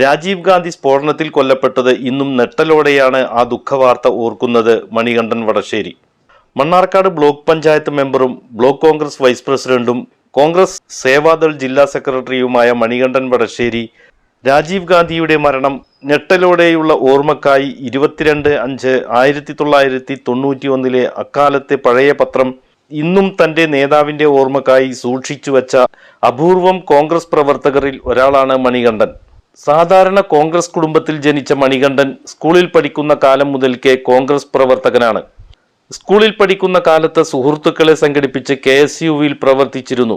രാജീവ് ഗാന്ധി സ്ഫോടനത്തിൽ കൊല്ലപ്പെട്ടത് ഇന്നും നെട്ടലോടെയാണ് ആ ദുഃഖവാർത്ത ഓർക്കുന്നത് മണികണ്ഠൻ വടശ്ശേരി. മണ്ണാർക്കാട് ബ്ലോക്ക് പഞ്ചായത്ത് മെമ്പറും ബ്ലോക്ക് കോൺഗ്രസ് വൈസ് പ്രസിഡന്റും കോൺഗ്രസ് സേവാദൾ ജില്ലാ സെക്രട്ടറിയുമായ മണികണ്ഠൻ വടശ്ശേരി രാജീവ് ഗാന്ധിയുടെ മരണം ഞെട്ടലോടെയുള്ള ഓർമ്മക്കായി ഇരുപത്തിരണ്ട് അഞ്ച് ആയിരത്തി തൊള്ളായിരത്തി തൊണ്ണൂറ്റി ഒന്നിലെ അക്കാലത്തെ പഴയ പത്രം ഇന്നും തന്റെ നേതാവിന്റെ ഓർമ്മക്കായി സൂക്ഷിച്ചു വച്ച അപൂർവം കോൺഗ്രസ് പ്രവർത്തകരിൽ ഒരാളാണ് മണികണ്ഠൻ. സാധാരണ കോൺഗ്രസ് കുടുംബത്തിൽ ജനിച്ച മണികണ്ഠൻ സ്കൂളിൽ പഠിക്കുന്ന കാലം മുതൽക്കേ കോൺഗ്രസ് പ്രവർത്തകനാണ്. സ്കൂളിൽ പഠിക്കുന്ന കാലത്ത് സുഹൃത്തുക്കളെ സംഘടിപ്പിച്ച് കെ എസ് യുവിൽ പ്രവർത്തിച്ചിരുന്നു.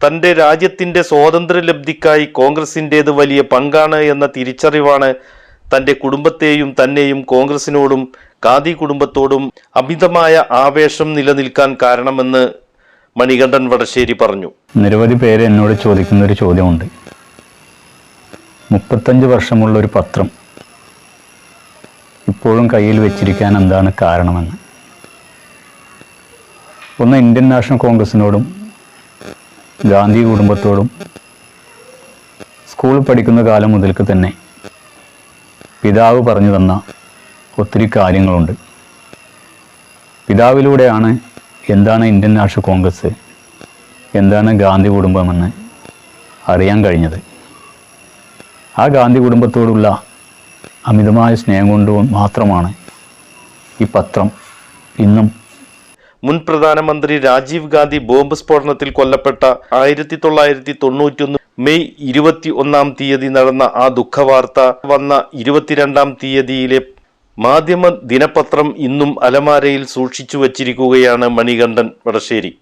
തന്റെ രാജ്യത്തിന്റെ സ്വാതന്ത്ര്യലബ്ധിക്കായി കോൺഗ്രസിന്റേത് വലിയ പങ്കാണ് എന്ന തിരിച്ചറിവാണ് തന്റെ കുടുംബത്തെയും തന്നെയും കോൺഗ്രസിനോടും ഖാദി കുടുംബത്തോടും അമിതമായ ആവേശം നിലനിൽക്കാൻ കാരണമെന്ന് മണികണ്ഠൻ വടശ്ശേരി പറഞ്ഞു. നിരവധി പേര് എന്നോട് ചോദിക്കുന്ന ഒരു ചോദ്യമുണ്ട്. മുപ്പത്തഞ്ച് വർഷമുള്ള ഒരു പത്രം ഇപ്പോഴും കയ്യിൽ വെച്ചിരിക്കാൻ എന്താണ് കാരണമെന്ന്. ഒന്ന് ഇന്ത്യൻ നാഷണൽ കോൺഗ്രസിനോടും ഗാന്ധി കുടുംബത്തോടും സ്കൂളിൽ പഠിക്കുന്ന കാലം മുതൽക്ക് തന്നെ പിതാവ് പറഞ്ഞു തന്ന ഒത്തിരി കാര്യങ്ങളുണ്ട്. പിതാവിലൂടെയാണ് എന്താണ് ഇന്ത്യൻ നാഷണൽ കോൺഗ്രസ് എന്താണ് ഗാന്ധി കുടുംബമെന്ന് അറിയാൻ കഴിഞ്ഞത്. ആ ഗാന്ധി കുടുംബത്തോടുള്ള അമിതമായ സ്നേഹം കൊണ്ട് മാത്രമാണ് ഈ പത്രം ഇന്നും മുൻ പ്രധാനമന്ത്രി രാജീവ് ഗാന്ധി ബോംബ് സ്ഫോടനത്തിൽ കൊല്ലപ്പെട്ട ആയിരത്തി തൊള്ളായിരത്തി തൊണ്ണൂറ്റൊന്ന് മെയ് ഇരുപത്തി ഒന്നാം തീയതി നടന്ന ആ ദുഃഖവാർത്ത വന്ന ഇരുപത്തിരണ്ടാം തീയതിയിലെ മാധ്യമ ദിനപത്രം ഇന്നും അലമാരയിൽ സൂക്ഷിച്ചു വച്ചിരിക്കുകയാണ് മണികണ്ഠൻ വടശ്ശേരി.